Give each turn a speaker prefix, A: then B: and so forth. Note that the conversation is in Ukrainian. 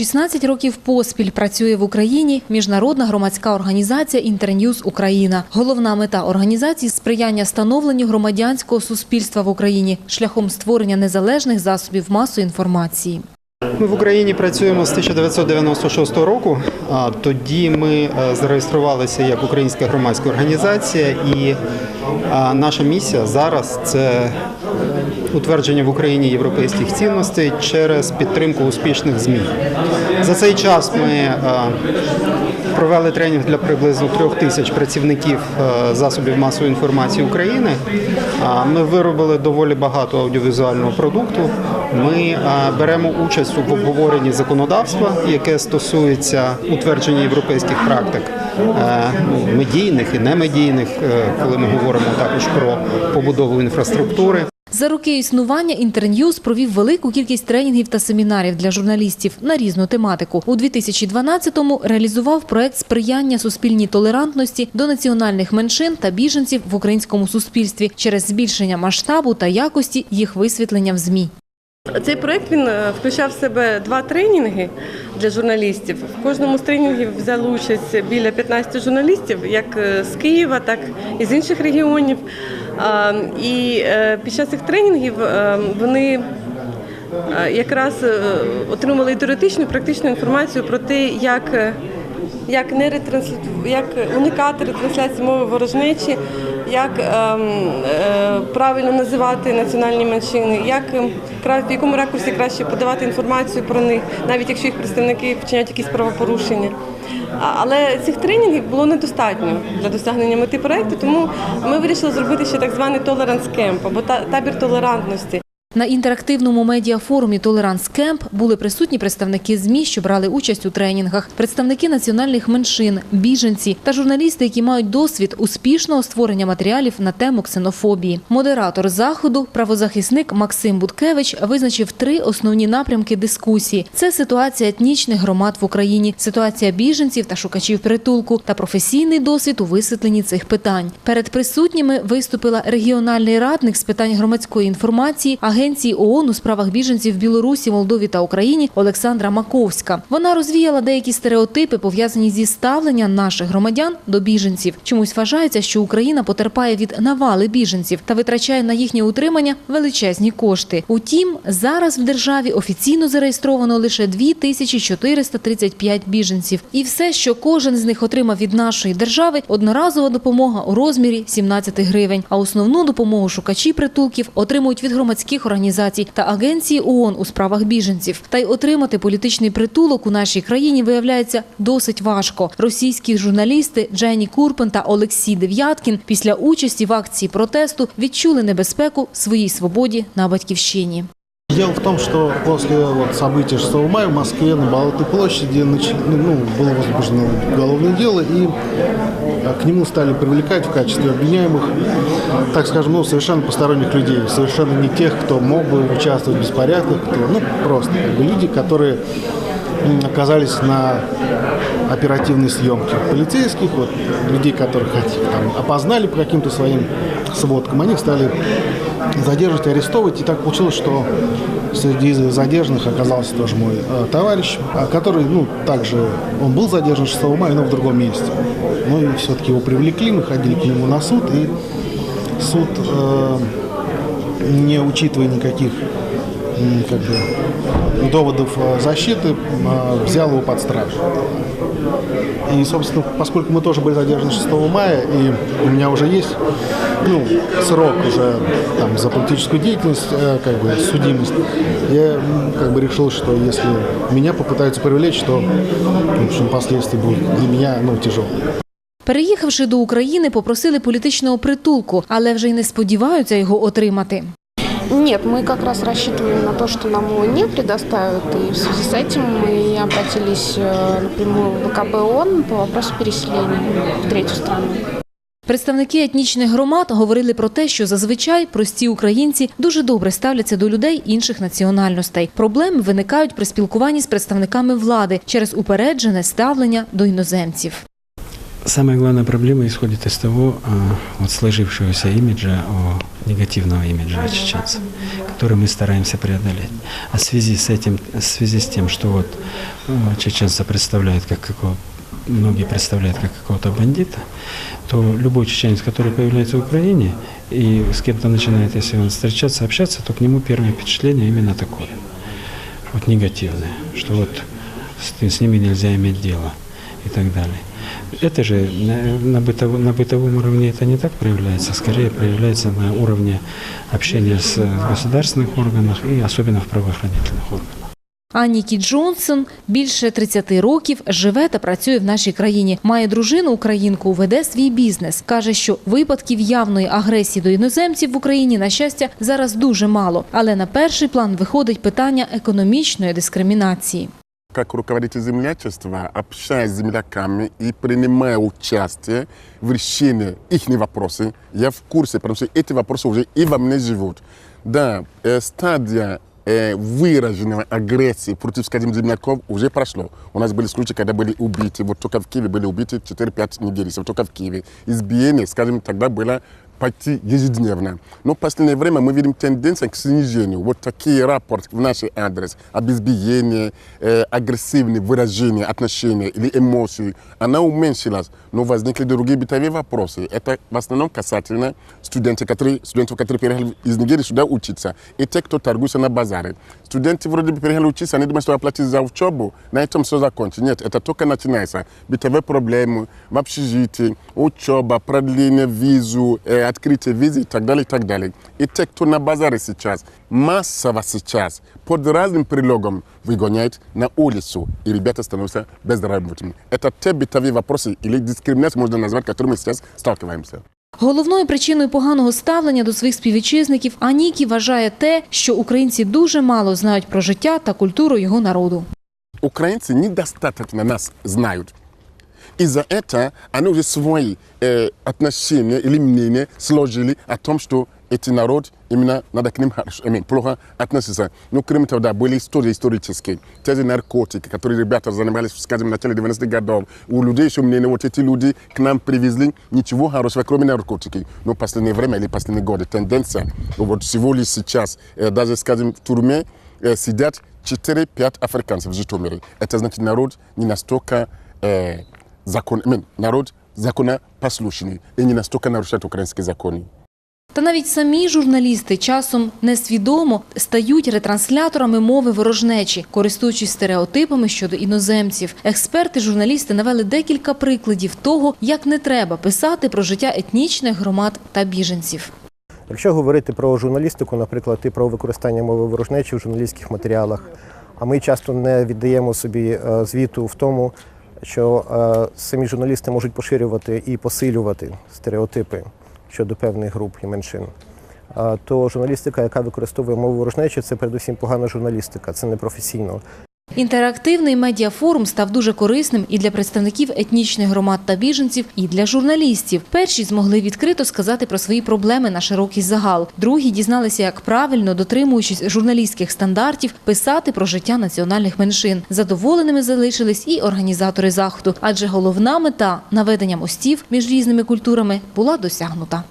A: 16 років поспіль працює в Україні міжнародна громадська організація Інтерньюз Україна. Головна мета організації сприяння становленню громадянського суспільства в Україні шляхом створення незалежних засобів масової інформації.
B: Ми в Україні працюємо з 1996 року. Тоді ми е, зареєструвалися як українська громадська організація, і наша місія зараз це утвердження в Україні європейських цінностей через підтримку успішних змін. За цей час ми е, провели тренінг для приблизно трьох тисяч працівників е, засобів масової інформації України. Ми виробили доволі багато аудіовізуального продукту. Ми е, беремо участь в обговоренні законодавства, яке стосується утвердження європейських практик е, ну, медійних і немедійних, коли ми говоримо також про побудову інфраструктури.
A: За роки існування Інтерньюз провів велику кількість тренінгів та семінарів для журналістів на різну тематику. У 2012-му реалізував проект сприяння суспільній толерантності до національних меншин та біженців в українському суспільстві через збільшення масштабу та якості їх висвітлення в ЗМІ.
C: Цей проект він е, включав в себе два тренінги для журналістів. В кожному з тренінгів взяли участь біля 15 журналістів, як е, з Києва, так і з інших регіонів. І е, під час цих тренінгів вони якраз отримали і теоретичну, і практичну інформацію про те, як як не ретрансля... як уникати ретрансляції мови ворожнечі, як ем, е, правильно називати національні меншини, як ем, в якому ракурсі краще подавати інформацію про них, навіть якщо їх представники вчиняють якісь правопорушення. Але цих тренінгів було недостатньо для досягнення мети проекту, тому ми вирішили зробити ще так званий толеранс кемп або та- табір толерантності.
A: На інтерактивному медіафорумі Толеранс Кемп були присутні представники ЗМІ, що брали участь у тренінгах, представники національних меншин, біженці та журналісти, які мають досвід успішного створення матеріалів на тему ксенофобії. Модератор заходу, правозахисник Максим Буткевич, визначив три основні напрямки дискусії: це ситуація етнічних громад в Україні, ситуація біженців та шукачів притулку та професійний досвід у висвітленні цих питань. Перед присутніми виступила регіональний радник з питань громадської інформації Агенції ООН у справах біженців в Білорусі, Молдові та Україні Олександра Маковська. Вона розвіяла деякі стереотипи, пов'язані зі ставленням наших громадян до біженців. Чомусь вважається, що Україна потерпає від навали біженців та витрачає на їхнє утримання величезні кошти. Утім, зараз в державі офіційно зареєстровано лише 2435 біженців. І все, що кожен з них отримав від нашої держави, одноразова допомога у розмірі 17 гривень. А основну допомогу шукачі притулків отримують від громадських організацій та агенції ООН у справах біженців. Та й отримати політичний притулок у нашій країні виявляється досить важко. Російські журналісти Джені Курпен та Олексій Дев'яткін після участі в акції протесту відчули небезпеку своїй свободі на батьківщині.
D: Дело в том, что после вот, событий 6 мая в Москве на Болотной площади нач- ну, было возбуждено уголовное дело, и а, к нему стали привлекать в качестве обвиняемых, так скажем, ну, совершенно посторонних людей, совершенно не тех, кто мог бы участвовать в беспорядках, кто, ну, просто как бы люди, которые оказались на оперативной съемке полицейских, вот, людей, которых хоть, там, опознали по каким-то своим сводкам, они стали задерживать, арестовывать. И так получилось, что среди задержанных оказался тоже мой э, товарищ, а, который, ну, также, он был задержан 6 мая, но в другом месте. Ну и все-таки его привлекли, мы ходили к нему на суд, и суд, э, не учитывая никаких как бы, доводов э, защиты, э, взял его под стражу. И, собственно, поскольку мы тоже были задержаны 6 мая, и у меня уже есть ну, срок уже там, за политическую деятельность, э, как бы судимость, я м, как бы решил, что если меня попытаются привлечь, то в общем, последствия будут для меня ну, тяжелые.
A: Переїхавши до України, попросили політичного притулку, але вже й не сподіваються його отримати.
E: Нет, мы как раз рассчитываем на то, что нам его не предоставят, и в связи с этим мы обратились э, напрямую в ВКБ ООН по вопросу переселения в третью страну.
A: Представники етнічних громад говорили про те, що зазвичай прості українці дуже добре ставляться до людей інших національностей. Проблеми виникають при спілкуванні з представниками влади через упереджене ставлення до іноземців.
F: Самая главная проблема исходит из того а, вот сложившегося имиджа, негативного имиджа чеченцев, который мы стараемся преодолеть. А в связи с этим, в связи с тем, что вот э, чеченца представляют как какого многие представляют как какого-то бандита, то любой чеченец, который появляется в Украине и с кем-то начинает, если он встречаться, общаться, то к нему первое впечатление именно такое, вот негативное, что вот с, с ними нельзя иметь дело и так далее. Это же на, на, бытово- на бытовом уровне это не так проявляется, скорее проявляется на уровне общения с э, государственных органах и особенно в правоохранительных органах.
A: Аннікі Джонсон більше 30 років живе та працює в нашій країні. Має дружину українку, веде свій бізнес. Каже, що випадків явної агресії до іноземців в Україні, на щастя, зараз дуже мало. Але на перший план виходить питання економічної дискримінації.
G: Как руководитель землячества, общаясь с земляками и принимая участие в решении их вопросов, я в курсе, потому что эти вопросы уже и во мне живут. Да, э, стадия э, выраженной агрессии против, скажем, земляков уже прошло. У нас были случаи, когда были убиты, вот только в Киеве были убиты 4-5 нигерийцев, только в Киеве. Избиение, скажем, тогда было почти ежедневно. Но в последнее время мы видим тенденцию к снижению. Вот такие рапорты в наш адрес об избиении, э, агрессивные выражения отношения или эмоций, она уменьшилась. Но возникли другие бытовые вопросы. Это в основном касательно студентов, которые, студентов, которые переехали из Нигерии сюда учиться, и те, кто торгуется на базаре. Студенты вроде бы переехали учиться, они думают, что оплатить за учебу, на этом все закончится. Нет, это только начинается. Бытовые проблемы в общежитии, учеба, продление визу, э, открытие визы и так далее, и так далее. И те, кто на базаре сейчас, массово сейчас, под разным предлогом выгоняют на улицу, и ребята становятся безработными. Это те бытовые вопросы или дискриминация, можно назвать, которыми мы сейчас сталкиваемся.
A: Головною причиною поганого ставлення до своїх співвітчизників Анікі вважає те, що українці дуже мало знають про життя та культуру його народу.
G: Украинцы недостаточно нас знают. И за это они уже свои э, отношения или мнения сложили о том, что эти народ именно надо к ним хорошо, I mean, плохо относиться. Ну, кроме того, да, были истории исторические. Те же наркотики, которые ребята занимались, скажем, в начале 90-х годов. У людей еще мнение, вот эти люди к нам привезли ничего хорошего, кроме наркотики. Но в последнее время или последние годы тенденция, вот всего лишь сейчас, э, даже, скажем, в тюрьме э, сидят 4-5 африканцев в Житомире. Это значит, народ не настолько э, закон, mean, народ законопослушный и не настолько нарушает украинские законы.
A: Та навіть самі журналісти часом несвідомо стають ретрансляторами мови ворожнечі, користуючись стереотипами щодо іноземців. Експерти, журналісти навели декілька прикладів того, як не треба писати про життя етнічних громад та біженців.
H: Якщо говорити про журналістику, наприклад, і про використання мови ворожнечі в журналістських матеріалах, а ми часто не віддаємо собі е, звіту в тому, що е, самі журналісти можуть поширювати і посилювати стереотипи щодо певних груп і меншин. То журналістика, яка використовує мову ворожнечі, це передусім погана журналістика, це не професійно.
A: Інтерактивний медіафорум став дуже корисним і для представників етнічних громад та біженців, і для журналістів. Перші змогли відкрито сказати про свої проблеми на широкий загал. Другі дізналися, як правильно, дотримуючись журналістських стандартів, писати про життя національних меншин. Задоволеними залишились і організатори заходу, адже головна мета наведення мостів між різними культурами була досягнута.